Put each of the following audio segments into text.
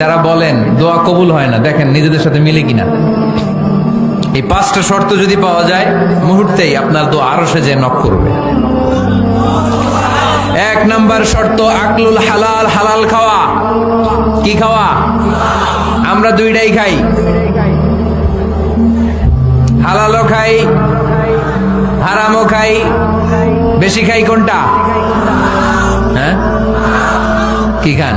যারা বলেন, দোয়া কবুল হয় না, দেখেন নিজেদের সাথে মিলে কিনা। এই পাঁচটা শর্ত যদি পাওয়া যায়, মুহূর্তেই আপনার দোয়া আরও সে যে নক করবে। এক নাম্বার শর্ত, আকলুল হালাল হালাল খাওয়া। কি খাওয়া? আমরা দুইটাই খাই। হালালও খাই, হারামও খাই, বেশি খাই কোনটা? হ্যাঁ? কি খান?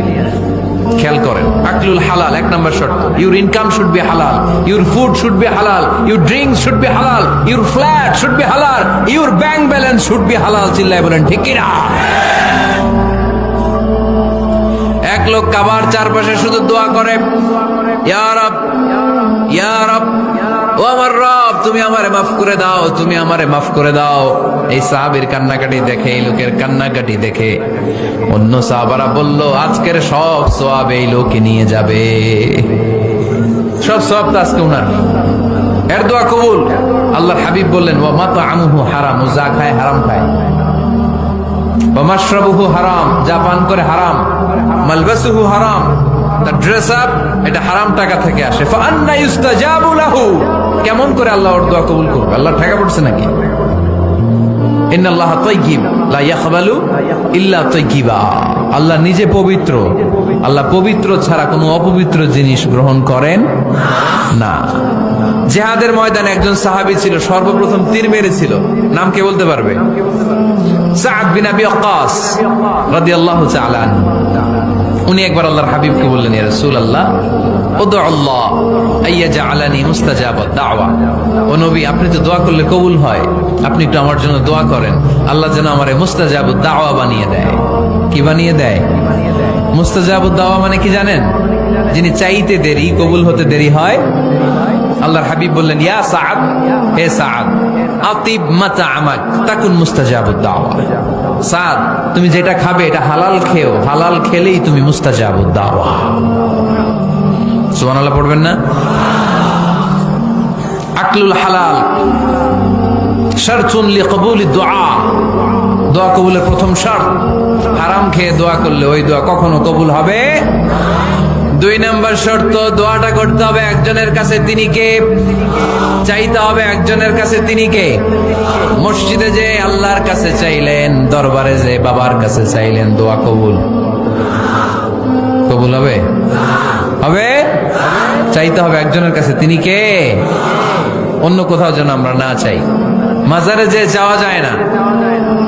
খেয়াল করেন। আকলুল হালাল, এক নম্বর শর্ত। ইউর ইনকাম শুড বি হালাল ইউর ফুড শুড বি হালাল ইউর ড্রিঙ্ক শুড বি হালাল ইউর ফ্ল্যাট শুড বি হালাল your bank balance should be হালাল চিল্লায় বলেন, ঠিক কিনা? এক লোক কাবার চারপাশে শুধু দোয়া করে ও আমার রব তুমি আমারে মাফ করে দাও, তুমি আমারে মাফ করে দাও। এই সাহাবের কান্নাকাটি দেখে, এই লোকের কান্নাকাটি দেখে অন্য সাহাবারা বলল, আজকের সব সোয়াব এই লোকে নিয়ে যাবে। সব সব তো আজকে উনার। এর দোয়া কবুল। আল্লাহর হাবিব বললেন ও মাতা আমুহু হারাম, ও যা খায় হারাম খায়। মাশরাবুহু তার ড্রেস আপ এটা হারাম টাকা থেকে আসে। কেমন করে আল্লাহ ওর দোয়া কবুল করবে? আল্লাহ টাকা পড়ছে নাকি? আল্লাহ নিজে পবিত্র। আল্লাহ পবিত্র ছাড়া কোনো অপবিত্র জিনিস গ্রহণ করেন না। জেহাদের ময়দানে একজন সাহাবী ছিল, সর্বপ্রথম তীর মেরেছিল। নাম কে বলতে পারবে। উনি একবার আল্লাহর হাবিবকে বললেন উদু আল্লাহ ও নবী, আপনি তো দোয়া করলে কবুল হয়। আপনি আমার জন্য দোয়া করেন। আল্লাহ যেন আমারে দাওয়া বানিয়ে দেয়। কি বানিয়ে দেয়? মানে কি জানেন? যিনি চাইতে দেরি, কবুল হতে দেরি হয়। আল্লাহর হাবিব বললেন, ইয়া সাআদ, হে সাআদ, আতিব মাতা আমাক তাকুন মুস্তাজাবুদ দাওয়া। সাদ, তুমি যেটা খাবে এটা হালাল খেও। হালাল খেলেই তুমি মুস্তাজাব দাওয়া সুবহানাল্লাহ, পড়বেন না? আকলুল হালাল। শারতুন লিকবুলি দোয়া দোয়া কবুলের প্রথম শর্ত। হারাম খেয়ে দোয়া করলে ওই দোয়া কখনো কবুল হবে? দুই নম্বর শর্ত, দোয়াটা করতে হবে একজনের কাছে তিনি কে? চাইতে হবে একজনের কাছে তিনি কে? মসজিদে যে আল্লাহর কাছে চাইলেন, দরবারে যে বাবার কাছে চাইলেন, দোয়া কবুল। কবুল হবে? হবে? চাইতে হবে একজনের কাছে তিনি কে? অন্য কোথাও যেন আমরা না চাই। মাজারে যে যাওয়া যায় না।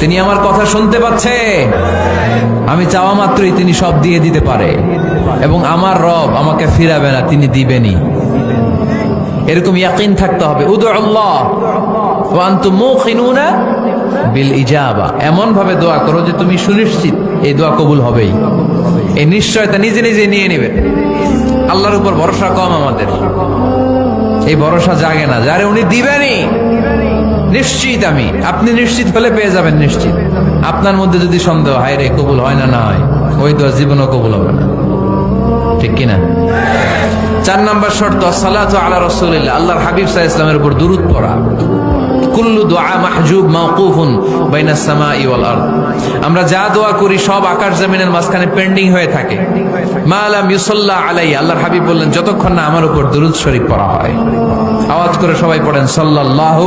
তিনি আমার কথা শুনতে পাচ্ছে। আমি চাওয়া মাত্রই তিনি সব দিয়ে দিতে পারে। এবং আমার রব আমাকে ফিরাবে না, তিনি দিবেনই। এরকম ইয়াকিন থাকতে হবে। উদু আল্লাহ বিল ইজাবা এমন ভাবে দোয়া করো যে তুমি সুনিশ্চিত এই দোয়া কবুল হবেই। এই নিশ্চয়তা নিজে নিজে নিয়ে নেবে। আল্লাহর উপর ভরসা কম আমাদের। এই ভরসা জাগে না। যারে উনি দিবেনই। নিশ্চিত আমি। আপনি নিশ্চিত হলে পেয়ে যাবেন নিশ্চিত। আপনার মধ্যে যদি সন্দেহ, হয় রে, কবুল হয় না না হয়, ওই দোয়া জীবনও কবুল হবে না। ঠিক কিনা? চার নম্বর শর্ত, সালাত আলা রসুলিল্লাহ। আল্লাহর হাবিব সাহা ইসলামের উপর দুরুদ পড়া। কুল্লু দোয়া মাহজুব মাওকুফুন বাইনা ওয়াল আরদ। আমরা যা দোয়া করি সব আকাশ জমিনের মাঝখানে পেন্ডিং হয়ে থাকে। মা আলাম ইউসাল্লাহ আলাই আল্লাহর হাবিব বললেন, যতক্ষণ না আমার উপর দুরুদ শরীফ পড়া হয়। আওয়াজ করে সবাই পড়েন, সাল্লাল্লাহু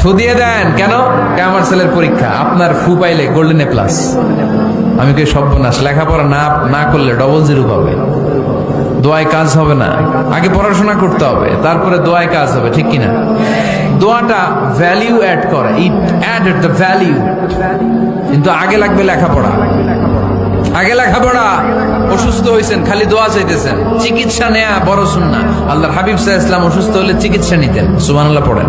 ফু দিয়ে দেন। কেন? আমার ছেলের পরীক্ষা। আপনার ফু পাইলে গোল্ডেন এ প্লাস আমি কে সর্বনাশ। লেখাপড়া না না করলে ডবল জিরো পাবে। দোয়ায় কাজ হবে না। আগে পড়াশোনা করতে হবে। তারপরে দোয়ায় কাজ হবে, ঠিক কিনা? দোয়াটা ভ্যালিউ অ্যাড করে। ইট অ্যাড দ্য ভ্যালিউ কিন্তু আগে লাগবে লেখাপড়া। আগে লেখাপড়া। অসুস্থ হয়েছেন খালি দোয়া চাইতেছেন। চিকিৎসা নেয়া বড় সুন্না আল্লাহ হাবিব সাহা ইসলাম অসুস্থ হলে চিকিৎসা নিতেন। সুবহানাল্লাহ পড়েন।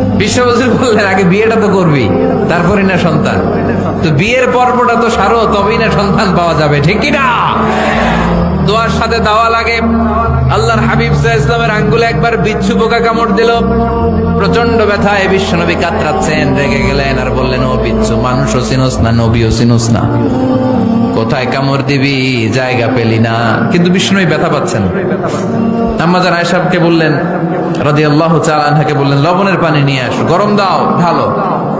বিশ্ব বললেন, আগে বিয়েটা তো করবি, তারপরে না সন্তান। তো বিয়ের পর্বটা তো সারো, তবেই না সন্তান পাওয়া যাবে, ঠিক কি না? দোয়ার সাথে দাওয়া লাগে। আল্লাহর হাবিব ইসলামের আঙ্গুলে একবার বিচ্ছু পোকা কামড় দিল। প্রচণ্ড ব্যথা ব্যথায় বিশ্বনবী কাতরাচ্ছেন, রেগে গেলেন আর বললেন, ও বিচ্ছু মানুষও চিনোস না নবীও চিনোস না। কোথায় কামড় দিবি? জায়গা পেলি না। কিন্তু বিষ্ণুই ব্যথা পাচ্ছেন। আম্মাজান আয়সাবকে বললেন রাজি আল্লাহ চালানহাকে বললেন, লবণের পানি নিয়ে আসো, গরম দাও ঢালো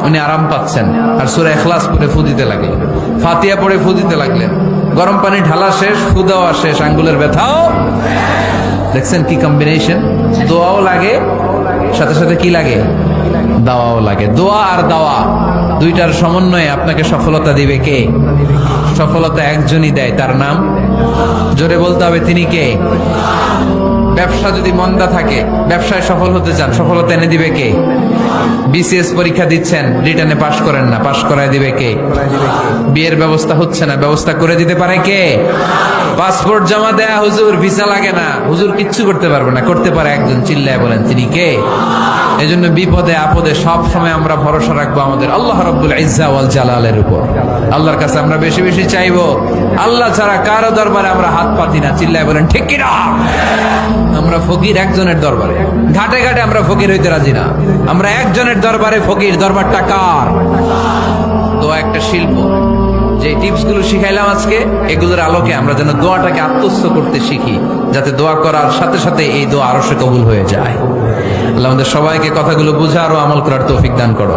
উনি আরাম পাচ্ছেন। আর সুরে এখলাস পরে ফু দিতে লাগলেন। ফাতিয়া পরে ফু দিতে লাগলেন। গরম পানি ঢালা শেষ, ফু দেওয়া শেষ, আঙ্গুলের ব্যথাও। দেখছেন কি কম্বিনেশন দোয়াও লাগে, সাথে সাথে কি লাগে? দাওয়াও লাগে। দোয়া আর দাওয়া। দুইটার সমন্বয়ে আপনাকে সফলতা দিবে কে? সফলতা একজনই দেয়, তার নাম? জোরে বলতে হবে, তিনি কে? ব্যবসা যদি মন্দা থাকে, ব্যবসায় সফল হতে চান, সফলতা এনে দিবে কে? বিসিএস পরীক্ষা দিচ্ছেন, রিটার্নে পাশ করেন না, পাশ করায় দিবে কে? বিয়ের ব্যবস্থা হচ্ছে না, ব্যবস্থা করে দিতে পারে কে? পাসপোর্ট জমা দেয়া হুজুর, ভিসা লাগে না। হুজুর কিচ্ছু করতে পারবে না, করতে পারে একজন, চিল্লায় বলেন, তিনি কে? এজন্য বিপদে, আপদে সব সময় আমরা ভরসা রাখব আমাদের আল্লাহ রব্বুল ইজ্জা জালালের উপর। আল্লাহর কাছে আমরা বেশি বেশি চাইব, আল্লাহ ছাড়া কারও দরবারে আমরা হাত পাতি না। চিল্লায় বলেন, ঠিক কিনা? আমরা ফকির একজনের দরবারে। ঘাটে ঘাটে আমরা ফকির হইতে রাজি না। আমরা একজনের দরবারে ফকির, দরবারটা কার? তো একটা শিল্প। যে টিপসগুলো শিখাইলাম আজকে, এগুলোর আলোকে আমরা যেন দোয়াটাকে আত্মস্থ করতে শিখি, যাতে দোয়া করার সাথে সাথে এই দোয়া আরও সে কবুল হয়ে যায়। আল্লাহ আমাদের সবাইকে কথাগুলো বুঝা আরও আমল করার তৌফিক দান করো।